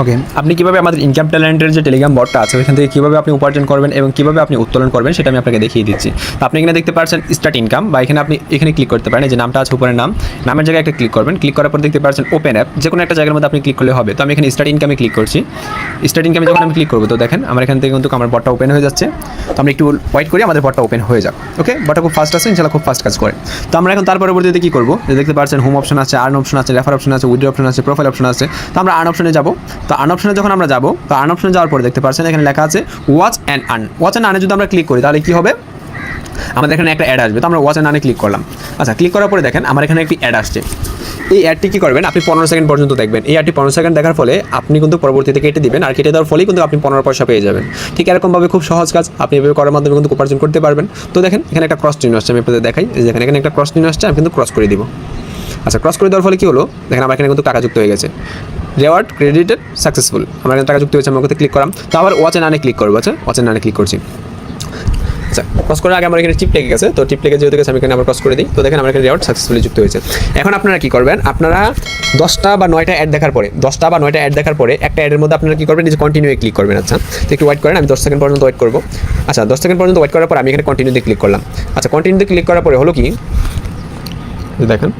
ওকে আপনি কীভাবে আমাদের ইনকাম ট্যালেন্টের যে টেলিগ্রাম বটটা আছে, ওইখান থেকে কীভাবে আপনি উপার্জন করবেন এবং কীভাবে আপনি উত্তোলন করবেন, সেটা আমি আপনাকে দেখিয়ে দিচ্ছি। তো আপনি এখানে দেখতে পাচ্ছেন স্টার্ট ইনকাম বা এখানে আপনি এখানে ক্লিক করতে পারেন যে নামটা আছে উপরের নাম। নামের জায়গায় একটা ক্লিক করবেন ক্লিক করার পর দেখতে পাচ্ছেন ওপেন অ্যাপ যে কোনো একটা জায়গার মধ্যে আপনি ক্লিক করলে হবে। তো আমি এখানে স্টার্ট ইনকামে ক্লিক করছি। স্টার্ট ইনকামে যখন আমি ক্লিক করব, তো দেখেন, আমার এখান থেকে কিন্তু আমার বটটা ওপেন হয়ে যাচ্ছে। তো আমরা একটু ওয়েট করি, আমাদের বটটা ওপেন হয়ে যাক। ওকে বটটা খুব ফাস্ট আছে ইনশাল্লাহ খুব ফাস্ট কাজ করে। তো আমরা এখন তার পরবর্তীতে কী করব? দেখতে পাচ্ছেন হোম অপশন আছে আর্ন অপশন আছে রেফার অপশন আছে উইড্রো অপশন আছে প্রোফাইল অপশন আছে। তো আমরা আর্ন অপশনে যাব। তো আর্ন অপশনে যখন আমরা যাব, তো আর্ন অপশনে যাওয়ার পরে দেখতে পাচ্ছেন এখানে লেখা আছে watch and earn watch and আর্নে যদি আমরা ক্লিক করি, তাহলে কী হবে? আমাদের এখানে একটা অ্যাড আসবে, তো আমরা ওয়াচ অ্যান্ড আর্নে ক্লিক করলাম। আচ্ছা ক্লিক করার পরে দেখেন, আমার এখানে একটি অ্যাড আসছে। এই অ্যাডটি কী করবেন? আপনি পনেরো সেকেন্ড পর্যন্ত দেখবেন। এই অ্যাডটি পনেরো সেকেন্ড দেখার ফলে আপনি কিন্তু পরবর্তীতে কেটে দিবেন, আর কেটে দেওয়ার ফলেই কিন্তু আপনি পনেরো পয়সা পেয়ে যাবেন। ঠিক এরকমভাবে খুব সহজ কাজ, আপনি এভাবে করার মাধ্যমে কিন্তু উপার্জন করতে পারবেন। তো দেখেন, এখানে একটা ক্রস চিহ্ন আসছে, আমি আপনাদের দেখাই। এখানে এখানে একটা ক্রস চিহ্ন আসছে, আমি কিন্তু ক্রস করে দিব। আচ্ছা ক্রস করে দেওয়ার ফলে কী হলো? দেখেন, আমার এখানে কিন্তু টাকা যুক্ত হয়ে গেছে। রেওয়ার্ড ক্রেডিটেড সাকসেসফুল আমার এখানে টাকা যুক্ত হয়েছে, আমার ওকে ক্লিক করাম। তো আবার ওয়াচ এন্ড আনে ক্লিক করব আচ্ছা? ওয়াচ এন্ড আনে ক্লিক করছি। আচ্ছা ক্রস করার আগে আমার এখানে টিপ লেগে গেছে, তো টিপ লেগে যেহেতু গেছে, আমি এখানে আবার ক্রস করে দিই। তো দেখেন, আমার এখানে রেওয়ার্ড সাকসেসফুলি যুক্ত হয়েছে। এখন আপনারা কী করবেন? আপনারা দশটা বা নয়টা অ্যাড দেখার পরে, দশটা বা নয়টা অ্যাড দেখার পরে, একটা অ্যাডের মধ্যে আপনারা কী করবেন? যে কন্টিনিউ ক্লিক করবেন আচ্ছা? তো একটু ওয়েট করেন, আমি দশ সেকেন্ড পর্যন্ত ওয়েট করব। আচ্ছা দশ সেকেন্ড পর্যন্ত ওয়েট করার পর আমি এখানে কন্টিনিউতে ক্লিক করলাম। আচ্ছা কন্টিনিউতে ক্লিক করার পরে হলো কি? দেখেন।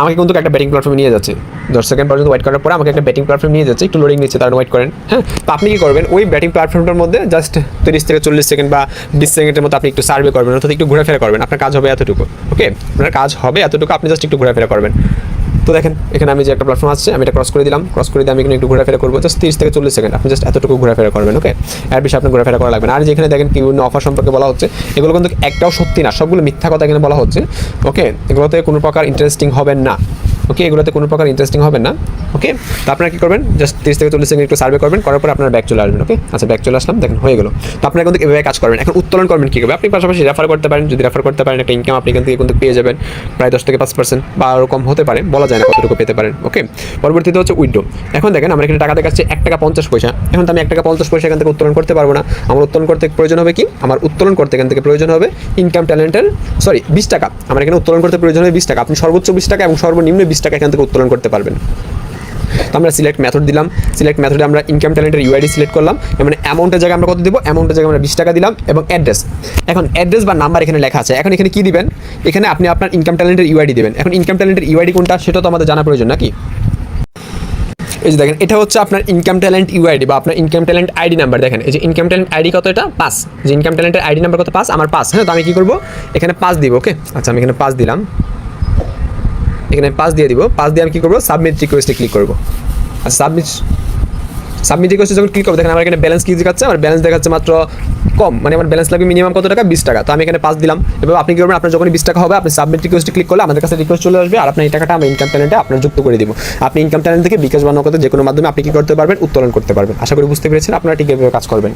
আমাকে কিন্তু একটা ব্যাটিং প্ল্যাটফর্মে নিয়ে যাচ্ছে। দশ সেকেন্ড পর্যন্ত ওয়েট করার পরে আমাকে একটা ব্যাটিং প্ল্যাটফর্ম নিয়ে যাচ্ছে, একটু লোডিং নিচ্ছে তার ওয়েট করেন হ্যাঁ? তো আপনি কি করবেন? ওই ব্যাটিং প্ল্যাটফর্মটার মধ্যে জাস্ট তিরিশ থেকে চল্লিশ সেকেন্ড বা বিশ সেকেন্ডের মতো আপনি একটু সার্ভে করবেন, অর্থাৎ একটু ঘোরাফেরা করবেন। আপনার কাজ হবে এতটুকু ওকে আপনার কাজ হবে এতটুকু, আপনি জাস্ট একটু ঘোরাফেরা করবেন। তো দেখেন, এখানে আমি যে একটা প্ল্যাটফর্ম আছে, আমি এটা ক্রস করে দিলাম। ক্রস করে দিয়ে আমি এখানে একটু ঘোরাফেরা করব। জাস্ট তিরিশ থেকে চল্লিশ সেকেন্ড আপনি জাস্ট এতটুকু ঘোরাফেরা করবেন ওকে এর বেশি আপনার ঘোরাফেরা করা লাগবে না। আর যেখানে দেখেন বিভিন্ন অফার সম্পর্কে বলা হচ্ছে, এগুলো কিন্তু একটাও সত্যি না। সবগুলো মিথ্যা কথা এখানে বলা হচ্ছে ওকে এগুলোতে কোনো প্রকার ইন্টারেস্টিং হবেন না ওকে এগুলোতে কোনো প্রকার ইন্টারেস্টিং হবেন না। ওকে তো আপনারা কী করবেন? জাস্ট তিরিশ থেকে চল্লিশ সেকেন্ড একটু সার্ভে করবেন, করার পর আপনার ব্যাক চলে আসবেন ওকে আচ্ছা ব্যাক চলে আসলাম, দেখেন, হয়ে গেল। তো আপনারা কিন্তু এভাবে কাজ করবেন। এখন উত্তোলন করবেন কী করবে আপনি পাশাপাশি রেফার করতে পারেন, যদি রেফার করতে পারেন, একটা ইনকাম আপনি এখান থেকে কিন্তু পেয়ে যাবেন, প্রায় দশ থেকে পাঁচ পার্সেন্ট বা ওরকম হতে পারে, বলা যায় না কতটুকু পেতে পারেন ওকে পরবর্তীতে হচ্ছে উইড্রো এখন দেখেন, আমরা এখানে টাকা দেখাচ্ছে এক টাকা পঞ্চাশ পয়সা। এখন তো আমি এক টাকা পঞ্চাশ পয়সা এখান থেকে উত্তোলন করতে পারব না। আমার উত্তোলন করতে প্রয়োজন হবে কি? আমার উত্তোলন করতে এখান থেকে প্রয়োজন হবে ইনকাম ট্যালেন্টের সরি বিশ টাকা। আমার এখানে উত্তোলন করতে প্রয়োজন হবে বিশ টাকা। আপনি সর্বোচ্চ বিশ টাকা এবং সর্বনিম্ন বিশ টাকা এখান থেকে উত্তোলন করতে পারবেন। তো আমরা সিলেক্ট মেথড দিলাম। সিলেক্ট মেথডে আমরা ইনকাম ট্যালেন্টের ইউআইডি সিলেক্ট করলাম। মানে অ্যামাউন্টের জায়গায় আমরা কত দেবো? অ্যামাউন্টের জায়গায় আমরা বিশ টাকা দিলাম এবং অ্যাড্রেস এখন অ্যাড্রেস বা নাম্বার এখানে লেখা আছে। এখন এখানে কি দিবেন? এখানে আপনি আপনার ইনকাম ট্যালেন্টের ইউআইডি দেবেন। এখন ইনকাম ট্যালেন্টের ইউআইডি কোনটা? সেটা তো আমাদের জানা প্রয়োজন নাকি? এই যে দেখেন, এটা হচ্ছে আপনার ইনকাম ট্যালেন্ট ইউআইডি বা আপনার ইনকাম ট্যালেন্ট আইডি নাম্বার দেখেন, এই যে ইনকাম ট্যালেন্ট আইডি কত এটা? পাস যে ইনকাম ট্যালেন্টের আইডি নাম্বার কত? পাস আমার পাস হ্যাঁ তো আমি কি করব? এখানে পাস দিব ওকে আচ্ছা আমি এখানে পাস দিলাম। এখানে পাস দিয়ে দিব। পাস দিয়ে আমি কি করব? সাবমিট রিকোয়েস্টে ক্লিক করব। আর সাবমিট সাবমিট রিকোয়েস্টে যখন ক্লিক করব, দেখেন আমার এখানে ব্যালেন্স কি দেখাচ্ছে? আমার ব্যালেন্স দেখাচ্ছে মাত্র কম। মানে আমার ব্যালেন্স লাগবে মিনিমাম কত টাকা? বিশ টাকা। তো আমি এখানে পাস দিলাম। এবার আপনি কি করবেন? আপনার যখন বিশ টাকা হবে, আপনি সাবমিট রিকোয়েস্টে ক্লিক করলে আমাদের কাছে রিকোয়েস্ট চলে আসবে। আর আপনার এই টাকাটা আমরা ইনকাম ট্যালেন্টে আপনার যুক্ত করে দিব। আপনি ইনকাম ট্যালেন্ট থেকে বিকাশ বা নগদে যে কোনো মাধ্যমে আপনি কি করতে পারবেন? উত্তোলন করতে পারবেন। আশা করি বুঝতে পেরেছেন। আপনারা ঠিক কাজ করবেন।